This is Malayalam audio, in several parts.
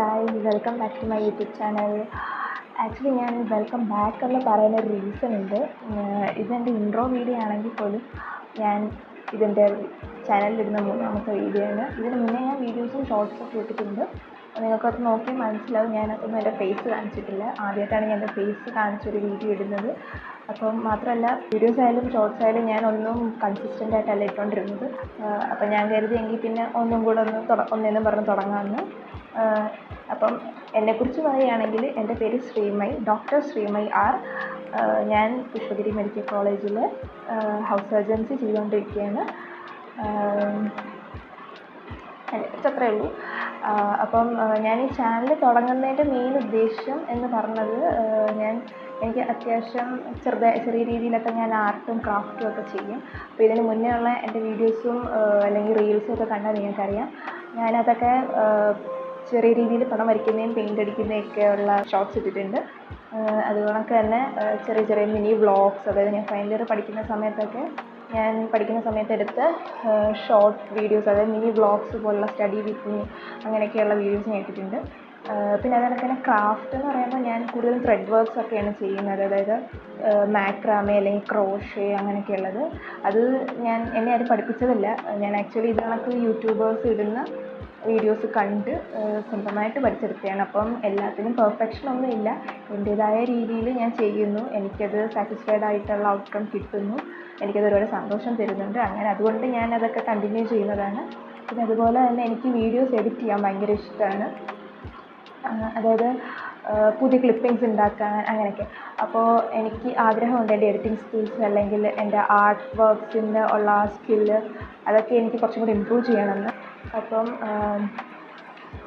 Guys welcome back to my YouTube channel actually ഞാൻ വെൽക്കം ബാക്ക് എന്ന് പറയുന്ന ഒരു റീസൺ ഉണ്ട്. ഇതെന്റെ ഇൻട്രോ വീഡിയോ ആണെങ്കിൽ പോലും ഞാൻ ഇതെന്റെ ചാനലിലിടുന്ന മൂന്നാമത്തെ വീഡിയോ ആണ്. ഇതിന് മുന്നേ ഞാൻ വീഡിയോസും ഷോർട്സും ഇട്ടിട്ടുണ്ട്. നിങ്ങൾക്കത് നോക്കി മനസ്സിലാവും ഞാനതൊന്നും എന്റെ ഫേസ് കാണിച്ചിട്ടില്ല. ആദ്യമായിട്ടാണ് ഞാൻ എന്റെ ഫേസ് കാണിച്ചൊരു വീഡിയോ ഇടുന്നത്. അപ്പം മാത്രമല്ല വീഡിയോസ് ആയാലും ഷോർട്സ് ആയാലും ഞാൻ ഒന്നും കൺസിസ്റ്റന്റ് ആയിട്ടല്ല ഇട്ടുകൊണ്ടിരുന്നത് അപ്പം ഞാൻ കരുതി എങ്കിൽ പിന്നെ ഒന്നും കൂടെ ഒന്ന് തുട പറഞ്ഞ് തുടങ്ങാമെന്ന് അപ്പം എന്നെക്കുറിച്ച് പറയുകയാണെങ്കിൽ എന്റെ പേര് ശ്രീമൈ ഡോക്ടർ ശ്രീമൈ ആർ. ഞാൻ പുഷ്പഗിരി മെഡിക്കൽ കോളേജിൽ ഹൗസ് സർജൻസി ചെയ്തുകൊണ്ടിരിക്കുകയാണ്. അത്രയേ ഉള്ളൂ. അപ്പം ഞാൻ ഈ ചാനൽ തുടങ്ങുന്നതിന്റെ മെയിൻ ഉദ്ദേശം എന്ന് പറഞ്ഞത് ഞാൻ എനിക്ക് അത്യാവശ്യം ചെറുതായി ചെറിയ രീതിയിലൊക്കെ ഞാൻ ആർട്ടും ക്രാഫ്റ്റും ഒക്കെ ചെയ്യും. അപ്പോൾ ഇതിന് മുന്നേ ഉള്ള എന്റെ വീഡിയോസും അല്ലെങ്കിൽ റീൽസും ഒക്കെ കണ്ടാൽ നിങ്ങൾക്കറിയാം. ഞാനതൊക്കെ ചെറിയ രീതിയിൽ പണം വരയ്ക്കുന്നതും പെയിന്റ് അടിക്കുന്നതൊക്കെ ഉള്ള ഷോർട്സ് ഇട്ടിട്ടുണ്ട്. അതുകണക്ക് തന്നെ ചെറിയ ചെറിയ മിനി വ്ളോഗ്സ് അതായത് ഞാൻ ഫൈനൽ ഇയർ പഠിക്കുന്ന സമയത്തൊക്കെ ഞാൻ പഠിക്കുന്ന സമയത്ത് എടുത്ത ഷോർട്ട് വീഡിയോസ് അതായത് മിനി വ്ളോഗ്സ് പോലുള്ള സ്റ്റഡി വിത്ത് മീ അങ്ങനെയൊക്കെയുള്ള വീഡിയോസ് ഞാൻ ഇട്ടിട്ടുണ്ട്. പിന്നെ അതുപോലെ തന്നെ ക്രാഫ്റ്റ് എന്ന് പറയുമ്പോൾ ഞാൻ കൂടുതലും ത്രെഡ് വർക്ക്സ് ഒക്കെയാണ് ചെയ്യുന്നത്. അതായത് മാക്രാമേ അല്ലെങ്കിൽ ക്രോഷേ അങ്ങനെയൊക്കെ ഉള്ളത്. അത് ഞാൻ എന്നെ ആരും പഠിപ്പിച്ചതല്ല. ഞാൻ ആക്ച്വലി ഇത് കണക്ക് യൂട്യൂബേഴ്സ് ഇടുന്ന വീഡിയോസ് കണ്ട് സ്വന്തമായിട്ട് പഠിച്ചെടുത്തതാണ്. അപ്പം എല്ലാത്തിനും പെർഫെക്ഷൻ ഒന്നും ഇല്ല. എന്റേതായ രീതിയിൽ ഞാൻ ചെയ്യുന്നു. എനിക്കത് സാറ്റിസ്ഫൈഡ് ആയിട്ടുള്ള ഔട്ട്കം കിട്ടുന്നു. എനിക്കത് ഒരുപാട് സന്തോഷം തരുന്നുണ്ട്. അങ്ങനെ അതുകൊണ്ട് ഞാൻ അതൊക്കെ കണ്ടിന്യൂ ചെയ്യുന്നതാണ്. പിന്നെ അതുപോലെ തന്നെ എനിക്ക് വീഡിയോസ് എഡിറ്റ് ചെയ്യാൻ ഭയങ്കര ഇഷ്ടമാണ്. അതായത് പുതിയ ക്ലിപ്പിങ്സ് ഉണ്ടാക്കാൻ അങ്ങനെയൊക്കെ. അപ്പോൾ എനിക്ക് ആഗ്രഹമുണ്ട് എന്റെ എഡിറ്റിംഗ് സ്കിൽസ് അല്ലെങ്കിൽ എന്റെ ആർട്ട് വർക്ക്സിന്റെ ഉള്ള ആ സ്കില്ല് അതൊക്കെ എനിക്ക് കുറച്ചും കൂടി ഇമ്പ്രൂവ് ചെയ്യണമെന്ന്. അപ്പം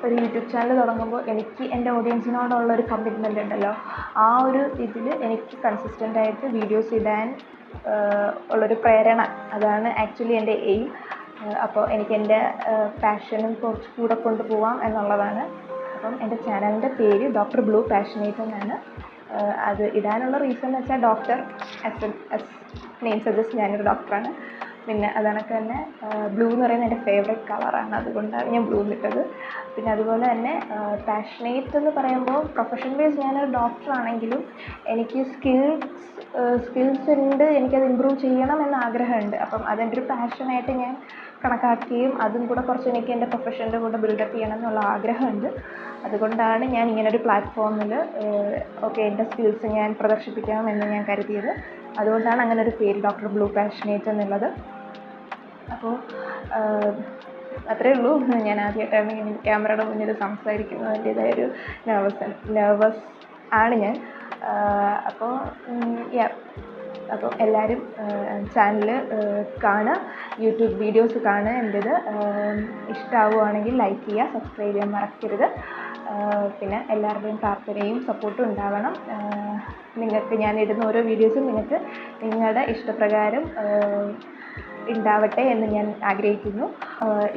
ഒരു യൂട്യൂബ് ചാനൽ തുടങ്ങുമ്പോൾ എനിക്ക് എന്റെ ഓഡിയൻസിനോടുള്ള ഒരു കമ്മിറ്റ്മെന്റ് ഉണ്ടല്ലോ. ആ ഒരു ഇതിൽ എനിക്ക് കൺസിസ്റ്റന്റ് ആയിട്ട് വീഡിയോസ് ഇടാൻ ഉള്ളൊരു പ്രേരണ. അതാണ് ആക്ച്വലി എന്റെ എയിം അപ്പോൾ എനിക്ക് എന്റെ പാഷനും കുറച്ച് കൂടെ കൊണ്ടുപോകാം എന്നുള്ളതാണ് അപ്പം എന്റെ ചാനലിന്റെ പേര് ഡോക്ടർ ബ്ലൂ പാഷനേറ്റ് എന്നാണ്. അത് ഇടാനുള്ള റീസൺ എന്ന് വെച്ചാൽ doctor as as name suggest ഞാനൊരു ഡോക്ടറാണ്. പിന്നെ അതണക്ക് തന്നെ ബ്ലൂ എന്ന് പറയുന്നത് എന്റെ ഫേവറേറ്റ് കളറാണ് അതുകൊണ്ടാണ് ഞാൻ ബ്ലൂ ഇട്ടത് പിന്നെ അതുപോലെ തന്നെ പാഷനേറ്റ് എന്ന് പറയുമ്പോൾ പ്രൊഫഷൻ വൈസ് ഞാനൊരു ഡോക്ടറാണെങ്കിലും എനിക്ക് സ്കിൽസ് സ്കിൽസ് ഉണ്ട് എനിക്കത് ഇമ്പ്രൂവ് ചെയ്യണം എന്ന ആഗ്രഹമുണ്ട്. അപ്പം അതെന്റെ ഒരു പാഷനായിട്ട് ഞാൻ കണക്കാക്കുകയും അതും കൂടെ കുറച്ച് എനിക്ക് എന്റെ പ്രൊഫഷന്റെ കൂടെ ബിൽഡപ്പ് ചെയ്യണം എന്നുള്ള ആഗ്രഹമുണ്ട്. അതുകൊണ്ടാണ് ഞാൻ ഇങ്ങനൊരു പ്ലാറ്റ്ഫോമിൽ ഓക്കെ എന്റെ സ്കിൽസ് ഞാൻ പ്രദർശിപ്പിക്കണം എന്ന് ഞാൻ കരുതിയത്. അതുകൊണ്ടാണ് അങ്ങനെ ഒരു പേര് ഡോക്ടർ ബ്ലൂ പാഷനേറ്റ് എന്നുള്ളത്. അപ്പോൾ അത്രയേ ഉള്ളൂ. ഞാൻ ആദ്യമായിട്ടാണ് ക്യാമറയുടെ മുന്നിൽ സംസാരിക്കുന്നത് അതിന്റേതായ ഒരു നെർവസ് നെർവസ് ആണ് ഞാൻ. അപ്പോൾ യാ അപ്പോൾ എല്ലാവരും ചാനൽ കാണുക. യൂട്യൂബ് വീഡിയോസ് കാണുക എന്റേത് ഇഷ്ടമാവുകയാണെങ്കിൽ ലൈക്ക് ചെയ്യുക സബ്സ്ക്രൈബ് ചെയ്യാൻ മറക്കരുത്. പിന്നെ എല്ലാവരുടെയും പ്രാർത്ഥനയും സപ്പോർട്ടും ഉണ്ടാവണം. നിങ്ങൾക്ക് ഞാൻ ഇടുന്ന ഓരോ വീഡിയോസും നിങ്ങൾക്ക് നിങ്ങളുടെ ഇഷ്ടപ്രകാരം ഉണ്ടാവട്ടെ എന്ന് ഞാൻ ആഗ്രഹിക്കുന്നു.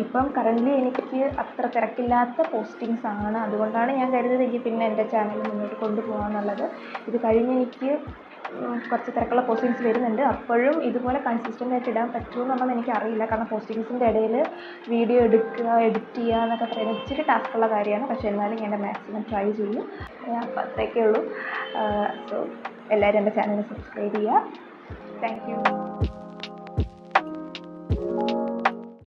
ഇപ്പം കറന്റ്ലി എനിക്ക് അത്ര തിരക്കില്ലാത്ത പോസ്റ്റിങ്സ് ആണ്. അതുകൊണ്ടാണ് ഞാൻ കരുതുന്നത് പിന്നെ എന്റെ ചാനൽ മുന്നോട്ട് കൊണ്ടുപോകാമെന്നുള്ളത് ഇത് കഴിഞ്ഞ് എനിക്ക് കുറച്ച് തിരക്കുള്ള പോസ്റ്റിങ്സ് വരുന്നുണ്ട്. അപ്പോഴും ഇതുപോലെ കൺസിസ്റ്റന്റ് ആയിട്ട് ഇടാൻ പറ്റുമെന്നുള്ളത് എനിക്ക് അറിയില്ല. കാരണം പോസ്റ്റിങ്സിന്റെ ഇടയിൽ വീഡിയോ എടുക്കുക എഡിറ്റ് ചെയ്യുക എന്നൊക്കെ പറയുന്നത് ഇച്ചിരി ടാസ്ക്കുള്ള കാര്യമാണ്. പക്ഷേ എന്നാലും ഞാൻ മാക്സിമം ട്രൈ ചെയ്യും. അപ്പോൾ അത്രയൊക്കെ ഉള്ളൂ. സോ എല്ലാവരും എന്റെ ചാനൽ സബ്സ്ക്രൈബ് ചെയ്യുക. Thank you